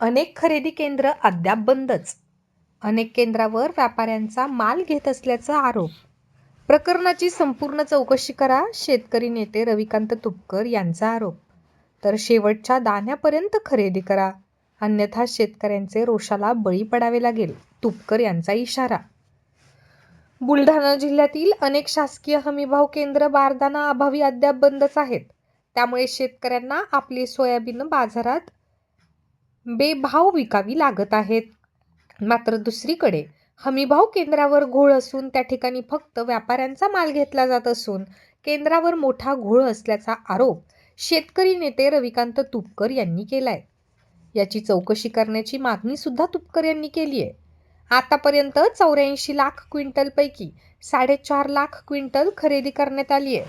अनेक खरेदी केंद्र अद्याप बंदच. अनेक केंद्रावर व्यापाऱ्यांचा माल घेत असल्याचा आरोप. प्रकरणाची संपूर्ण चौकशी करा शेतकरी नेते रविकांत तुपकर यांचा आरोप. तर शेवटच्या दाण्यापर्यंत खरेदी करा. अन्यथा शेतकऱ्यांचे रोषाला बळी पडावे लागेल तुपकर यांचा इशारा. बुलढाणा जिल्ह्यातील अनेक शासकीय हमीभाव केंद्र बारदाना अभावी अद्याप बंदच आहेत. त्यामुळे शेतकऱ्यांना आपली सोयाबीन बाजारात बेभाव विकावी लागत आहेत. मात्र दुसरीकडे हमीभाव केंद्रावर घोळ असून त्या ठिकाणी फक्त व्यापाऱ्यांचा माल घेतला जात असून केंद्रावर मोठा घोळ असल्याचा आरोप शेतकरी नेते रविकांत तुपकर यांनी केलाय. याची चौकशी करण्याची मागणी सुद्धा तुपकर यांनी केली आहे आतापर्यंत चौऱ्याऐंशी लाख क्विंटलपैकी साडेचार लाख क्विंटल खरेदी करण्यात आली आहे.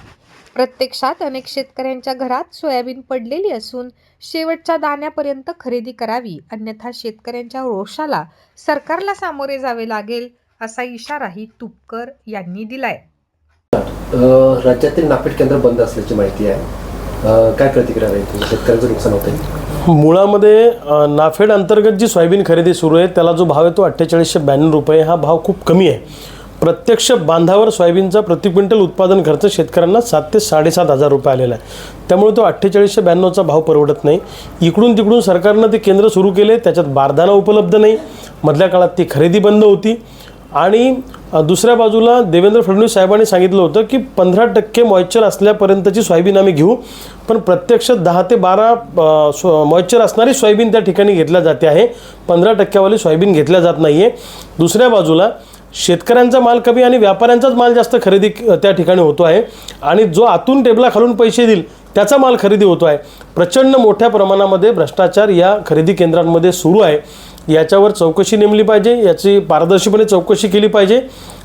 प्रत्यक्षात अनेक शेतकऱ्यांच्या घरात सोयाबीन पडलेली असून शेवटच्या दाण्यापर्यंत खरेदी करावी अन्यथा शेतकऱ्यांच्या रोषाला सरकारला सामोरे जावे लागेल असा इशाराही तुपकर यांनी दिलाय. राज्यातील नापेड केंद्र बंद असल्याची माहिती आहे. काय प्रतिक्रिया शेतकऱ्यांचं नुकसान होतं मुळामध्ये नाफेड अंतर्गत जी सोयाबीन खरेदी सुरू आहे त्याला जो भाव आहे तो अठ्ठेचाळीसशे ब्याण्णव रुपये हा भाव खूप कमी आहे. प्रत्यक्ष बांधावर सोयाबीनचा प्रति क्विंटल उत्पादन खर्च शेतकऱ्यांना सात ते साडेसात हजार रुपये आलेला आहे. त्यामुळे तो अठ्ठेचाळीसशे ब्याण्णवचा भाव परवडत नाही. इकडून तिकडून सरकारनं ते केंद्र सुरू केले त्याच्यात बारदाना उपलब्ध नाही. मधल्या काळात ती खरेदी बंद होती. आणि दुसऱ्या बाजूला देवेंद्र फडणवीस साहेबांनी सांगितलं होतं की पंधरा टक्के मॉइश्चर असल्यापर्यंतची सोयाबीन आम्ही घेऊ. पण प्रत्यक्ष दहा ते बारा सो मॉइश्चर असणारी सोयाबीन त्या ठिकाणी घेतल्या जाते आहे. पंधरा टक्क्यावाली सोयाबीन घेतल्या जात नाही आहे दुसऱ्या बाजूला शेतकऱ्यांचा माल कमी आणि व्यापाऱ्यांचाच माल जास्त खरेदी त्या ठिकाणी होतो आहे. आणि जो आतून टेबला खालून पैसे देईल त्याचा माल खरेदी होतो आहे प्रचंड मोठ्या प्रमाणामध्ये भ्रष्टाचार या खरेदी केंद्रांमध्ये सुरू आहे. याच्यावर चौकशी नेमली पाहिजे याची पारदर्शीपणे चौकशी केली पाहिजे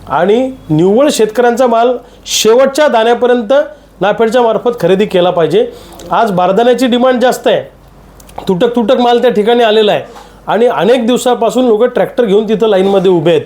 आणि निव्वळ शेतकऱ्यांचा माल शेवटच्या दाण्यापर्यंत नाफेडच्या मार्फत खरेदी केला पाहिजे. आज बारदाण्याची डिमांड जास्त आहे. तुटक तुटक माल त्या ठिकाणी आलेला आहे. आणि अनेक दिवसापासून लोक ट्रॅक्टर घेऊन तिथं लाईनमध्ये उभे आहेत.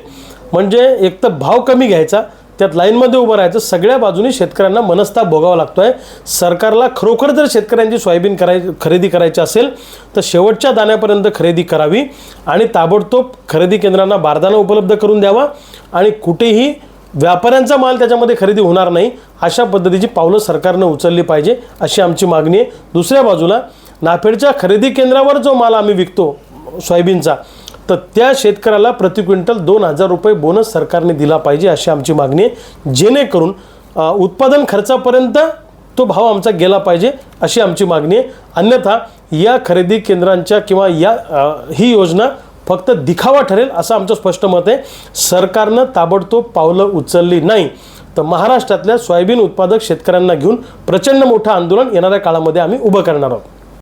म्हणजे एक तर भाव कमी घ्यायचा त्यात लाईनमध्ये उभं राहायचं. सगळ्या बाजूनी शेतकऱ्यांना मनस्ताप भोगावा लागतो आहे सरकारला खरोखर जर शेतकऱ्यांची सोयाबीन कराय खरेदी करायची असेल तर शेवटच्या दाण्यापर्यंत खरेदी करावी आणि ताबडतोब खरेदी केंद्रांना बारदाना उपलब्ध करून द्यावा आणि कुठेही व्यापाऱ्यांचा माल त्याच्यामध्ये खरेदी होणार नाही अशा पद्धतीची पावलं सरकारनं उचलली पाहिजे अशी आमची मागणी आहे. दुसऱ्या बाजूला नाफेडच्या खरेदी केंद्रावर जो माल आम्ही विकतो सोयाबीनचा तर त्या शेतकऱ्याला प्रति क्विंटल दोन हजार रुपये बोनस सरकारने दिला पाहिजे अशी आमची मागणी आहे. जेणेकरून उत्पादन खर्चापर्यंत तो भाव आमचा गेला पाहिजे अशी आमची मागणी आहे. अन्यथा या खरेदी केंद्रांच्या किंवा या ही योजना फक्त दिखावा ठरेल असं आमचं स्पष्ट मत आहे. सरकारनं ताबडतोब पावलं उचलली नाही तर महाराष्ट्रातल्या सोयाबीन उत्पादक शेतकऱ्यांना घेऊन प्रचंड मोठं आंदोलन येणाऱ्या काळामध्ये आम्ही उभं करणार आहोत.